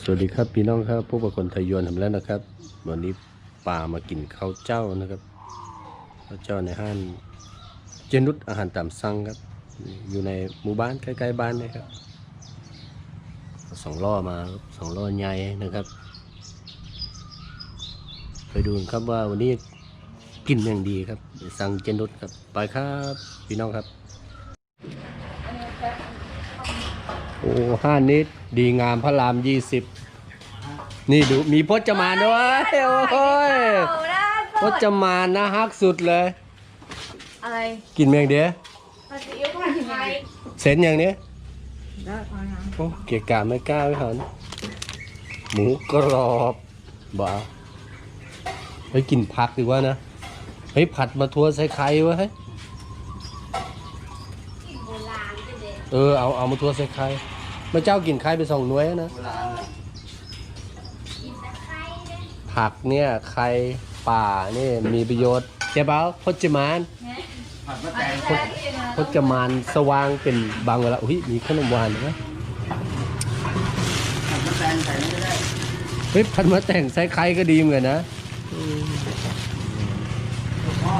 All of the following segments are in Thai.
สวัสดีครับพี่น้องครับพวกบคนไทยยวนทำแล้วนะครับ วันนี้ป่ามากินข้าวเจ้านะครับข้าวเจ้าในห้างเจนุสอาหารตามสั่งครับ อยู่ในหมู่บ้านใกล้ๆบ้านนะครับสองล้อมาสองล้อใหญ่นะครับ ไปดูครับว่าวันนี้กินอย่างดีครับสั่งเจนุสครับไปครับพี่น้องครับ โอ้ห้านิด ดีงามพระรามยี่สิบ นี่ดูมีพจมานด้วยโอ้ยพจมานนะฮักสุดเลย อะไร กินเมียงเดียวผัดซีอิ๊วผัดไทยเสร็จอย่างนี้ได้พอนะโอ้เกียกะไม่กล้าไม่หันหมูกรอบบ้าเฮ้ยกินผักดีกว่านะ เฮ้ยผัดมาทัวใส่ไข่วะเฮ้ยเออเอาเอามาทัวใส่ไข่ มาเจ้ากินไข่ไปสองหน่วยนะ ผักเนี่ยไข่ป่านี่มีประโยชน์เจ้าเบ้าพจมานผัดมะแตงพจพจมานสว่างเป็นบางเวลาอุ้ยมีขนมหวานไหมผัดมะแตงใส่ไม่ได้เฮ้ยพันมาแต่งใส่ไข่ก็ดีเหมือนกันนะผมว่า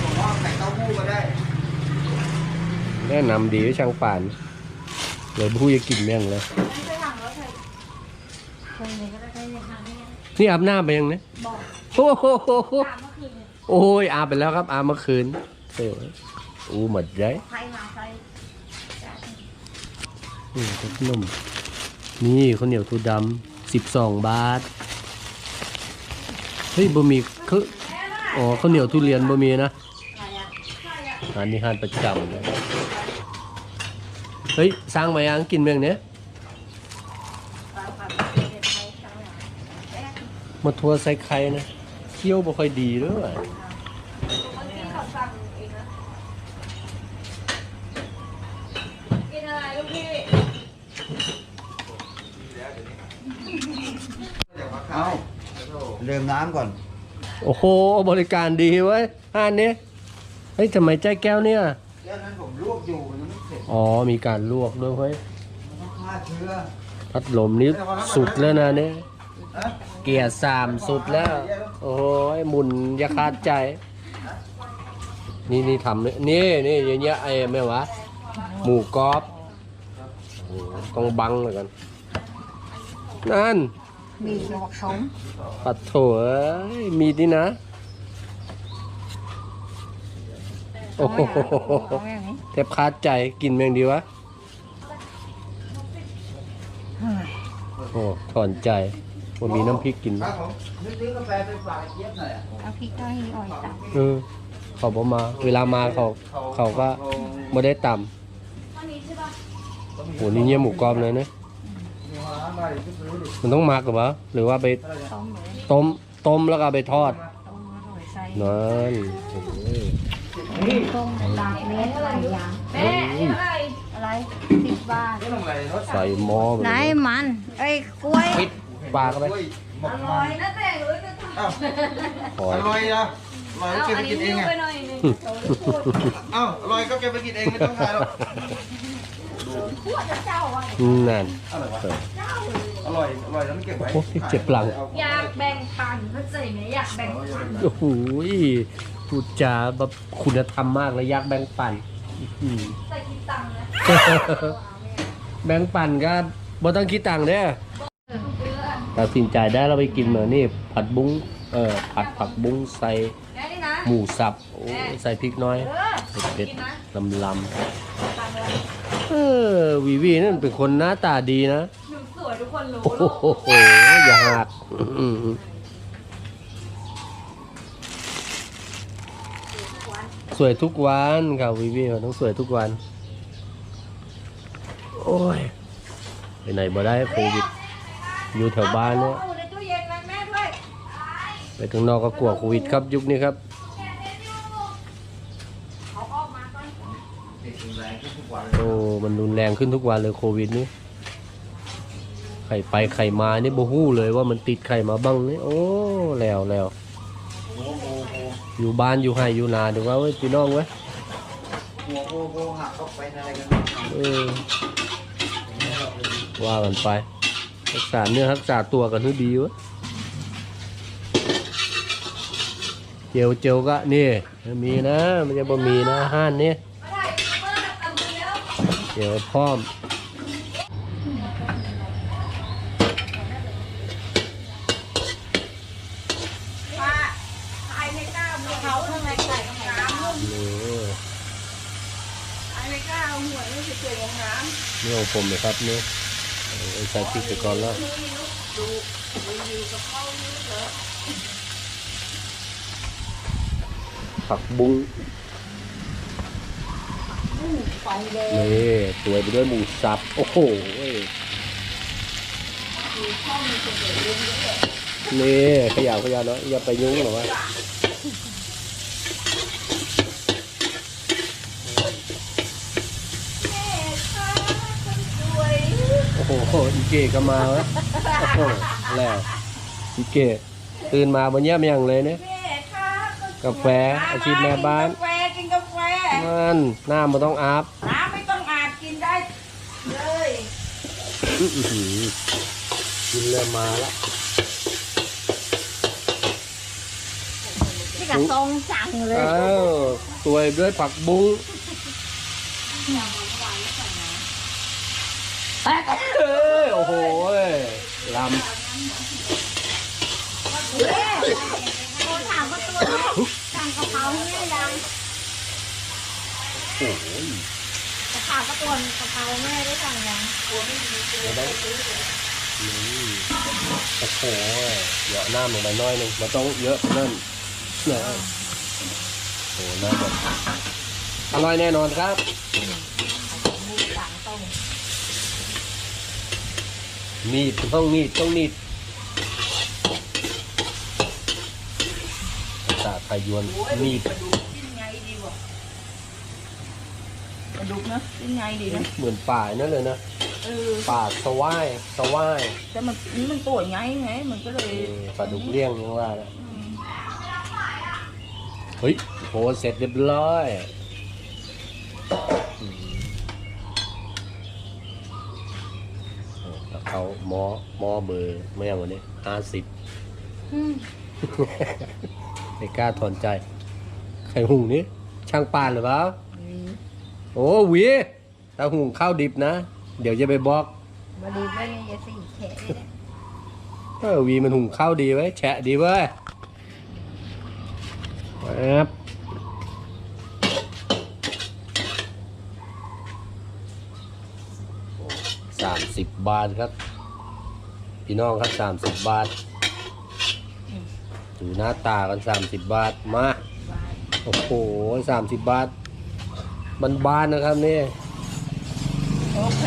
ผมว่าใส่เต้าหู้ก็ได้แนะนำดีช่างป่าน เลยผู้จะกินแม่งเลยไม่ไปถังแล้วใส่คนนี้ก็ได้ใช้ในทางนี้นี่อาบน้ำไปยังเนี่ยบอกโอ้โหตามเมื่อคืนเนี่ยโอ้ยอาบไปแล้วครับ อาบเมื่อคืนเอออู้หมดใจใครมาใครนี่ขนมนี่ข้าวเหนียวทูดำสิบสองบาท เฮ้ยบะหมี่คืออ๋อข้าวเหนียวทุเรียนบะหมี่นะใครอะใครอะอันนี้ห้านประจำนะเฮ้ยสร้างมายังกินเมืองเนี้ยปลาผัดเด็ดไทยจังหวะแอ๊ะมาทัวร์ใส่ไข่นะเคี่ยวบ่ค่อยดีด้วยบางทีเขาสั่งเองนะกินอะไรลูกพี่เอาเริ่มน้ำก่อน โอ้โห บริการดีเว้ยห้านนี้เฮ้ยทำไมใจแก้วเนี่ย แค่นั้นผมลวกอยู่ยังไม่เสร็จอ๋อมีการลวกด้วยเว้ยต้องฆ่าเชื้อพัดลมนี้สุดแล้วนะเนี่ยนะเกียร์สามสุดแล้ว โอ้ยหมุนอย่าขาดใจ นี่นี่ทำเนี่ยนี่นี่อย่างเงี้ยไอ้แม่วะหมูกรอบโอ้โหต้องบังเลยกัน นั่น มีหมวกสม ปัดโถเอ้ยมีดินะ โอ้โหของอย่างนี้แทบขาดใจกินแมงดีวะเฮ้ยโอ้ถอนใจว่ามีน้ำพริกกินครับผมนึกซื้อกาแฟไปฝากไอ้เจี๊ยบหน่อยอะเอาพริกก็ให้อ่อยตักเออเขาบอมา เวลามาเขาเขาก็ไม่ได้ตอันนี้ใช่ป่ะำโหนี่เงี้ยหมูกรอบเลยนะมีร้านอะไรที่ซื้อดิมันต้องหมักหรือเปล่าหรือว่าไปต้มเลยต้มต้มแล้วก็เอาไปทอด ต้มแล้วโรยใส่ นั่นโอ้ย ต้มตากเม็ดอะไรอย่างแม่อะไรอะไรสิบบาทนี่ลงอะไรรสใส่หม้อไปไหนเลยมันไอ้ยกล้วยปิดปลาเข้าไปกล้วยหมกอมัร่อยนนะแต่เอ้ยจะทอ้าวคออยร่อยนะอร่อยแล้วเก็บไปกินเองไงไปหน่อยนึงอ้าวอร่อยก็เก็บไปกินเองไม่ต้องขายหรอกพวกเจ้าอะนั่นอะไรวะเอออร่อย อร่อยแล้วมันเก็บไว้โอ้ยเจ็บหลัง อยากแบ่งปันเข้าใจไหมอยากแบ่งปันโอ้โห พูดจาแบบคุณธรรมมากเลยยักษ์แบงค์ปันอื้อใส่กินตังค์นะหือแบงค์ปันก็บ่ต้องคิดตังค์เด้อตัดสินใจได้เราไปกินเหมือนนี่ผัดบุ้งเออผัดผักบุ้งใส่แม่นี่นะ หมูสับโอ้ยใส่พริกน้อยเออเผ็ดกินนะๆลำลตังค์เลยำเออวีวีนั่นเป็นคนหน้าตาดีนะ หนูสวยทุกคนรู้โอ้โหอย่าหักอืม สวยทุกวันครับวีวีต้องสวยทุกวัน โอ้ยไปไหนบ่ได้โควิดอยู่แถวบ้านเนี่ยอาในตู้เย็นนะแม่ด้วยไปข้างนอกก็กลัวโควิดครับยุคนี้ครับ เอาออกมาก่อนติดแรงทุกวันโอ้มันรุนแรงขึ้นทุกวันเลยโควิดนี้ใครไปใครมานี่บ่ฮู้เลยว่ามันติดใครมาบ้างนี่โอ้แล้วแล้วโอ้โห อยู่บ้านอยู่ไห้อยู่นาดูว่าเว้ยพี่น้องเว้ยหัวโอ้โหหักเข้าไปอะไรกันเออว่ากันไปรักษาเนื้อรักษาตัวกันให้ดีวะเจียวเจียวก็นี่มีนะมันจะบ่มีนะห้านนี่เจียวพร้อม เขาข้างในใส่ข้างในน้ำนี่ไอ้ไม่กล้าเอาหัวนี่เฉยๆของน้นี่ของผมเลยครับนี่ใส่พริกไปก่อนแล้วผักบุ้งำไฟแดงนี่สวยไปด้วยหมูสับ โอ้โหนี่ขยาวขยาวเนาะอย่าไปยุ่งหรอวะโอ้โหอีเกก็มาวะโอ้โหแล้วอีเกตื่นมาบนเยี่ยมยังเลยเนี่ยแม่ค่ะกาแฟอาชีพแม่บ้าน กาแฟกินกาแฟนั่นหน้ามันต้องอาบน้ำไม่ต้องอาบกินได้เลยอื้อหือกินเริ่มมาละนี่กับทรงสั่งเลยอ้าวสวยด้วยผักบุ้ง เอ้ยโอ้โหลโทรถามว่าตัวสั่งกะเพราแม่ยังำโอ้โหจะถามว่าตัวกะเพราแม่ได้สั่งยังไม่ได้นี่โอ้โหเหยาะน้ำลงไปน้อยหนึงมันต้องเยอะนั่นเนี่ยโอ้โหน้ำแบบอร่อยแน่นอนครับ มีสั่งต้ม มีดต้องมีดต้องมีดภาษาไทยยวนมีดกินไงดีวะกระดูกนะกินไงดีนะเหมือนป่านั่นเลยนะเออป่าสวายสวายแต่มันนี่มันตัวไงไงมันก็เลยเออปลาดุกเลี้ยงยังว่านะเฮ้ยโหเสร็จเรียบร้อยอืมโอ้แล้ว เขาหมอหมอเบอร์ไม่ยังวันนี้ห้าสิบอืมไม่กล้าถอนใจไข่หุงนี้ช่างปานหรือเปล่าโอ้หวีถ้าหุงข้าวดิบนะ เดี๋ยวจะไปบอกมาดีไม่ยาสีแฉะเลยนะเออหวีมันหุงข้าวดีไว้ยแฉะดีเว้ยครับ สามสิบบาทครับ พี่น้องครับสามสิบบาทดูหน้าตากันสามสิบบาทมาโอ้โหสามสิบบาทบานๆนะครับนี่โอเค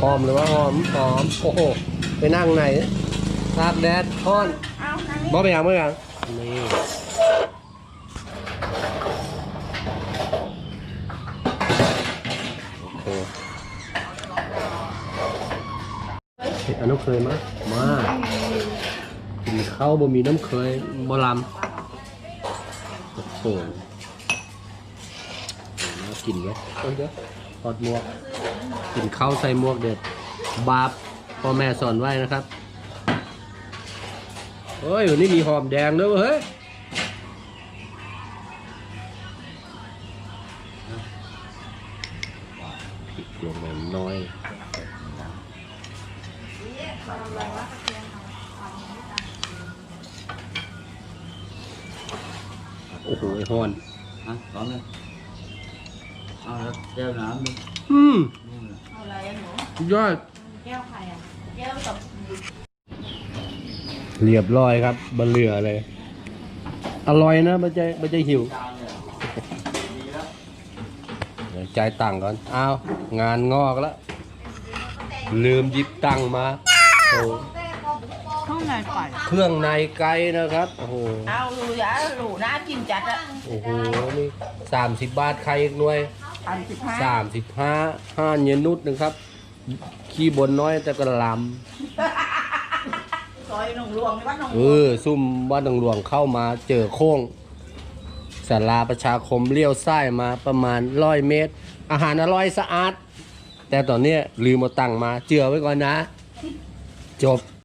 หอมหรือว่าหอมหอมโอ้โหไปนั่งไหนตากแดดทอนเอาทางนี้บ่ไปยังบ่ไปยังนี่โอเค เห็ดอันน้ำเคยมะมากินข้าวบ่มีน้ำเคยบ่ลำโอ้โหน่ากินเว้ยเอาเดี๋ยวถอดหมวก กินข้าวใส่หมวกเด็ด บาปพ่อแม่สอนไว้นะครับ เฮ้ยวันนี้มีหอมแดงด้วยเว้ยเฮ้ย โอ้โหไอ้ฮอนฮะพร้อมเลยเอาแล้วแก้วน้ำดิอืมนู่นน่ะเอาอะไรอะหนูสุดยอด แก้วใครอะแก้วกับเรียบร้อยครับบะเหลือเลย อร่อยนะมันจะมันจะหิวจานเนี่ยดีแล้วเดี๋ยวจ่ายตังค์ก่อน อ้าว งานงอกแล้ว ลืมหยิบตังค์มาโอ้ ข้างในไก่เครื่องในไก่นะครับ โอ้โห เอาหลูยาหลูน่ากินจัดอะโอ้โห นี่สามสิบบาทใครอีกหน่วยอันสิบห้าสามสิบห้าห้าเยนนุดหนึ่งครับ ขี้บนน้อยแต่ก็ลซอยหนองหลวงในวัดหนองำหเอลวงอ ซุ่มบ้านหลวงๆเข้ามาเจอโค้งสาราประชาคมเลี้ยวซ้ายมาประมาณร้อยเมตร อาหารอร่อยสะอาด แต่ตอนเนี้ยลืมเอาตังค์มาเจือไว้ก่อนนะ จบ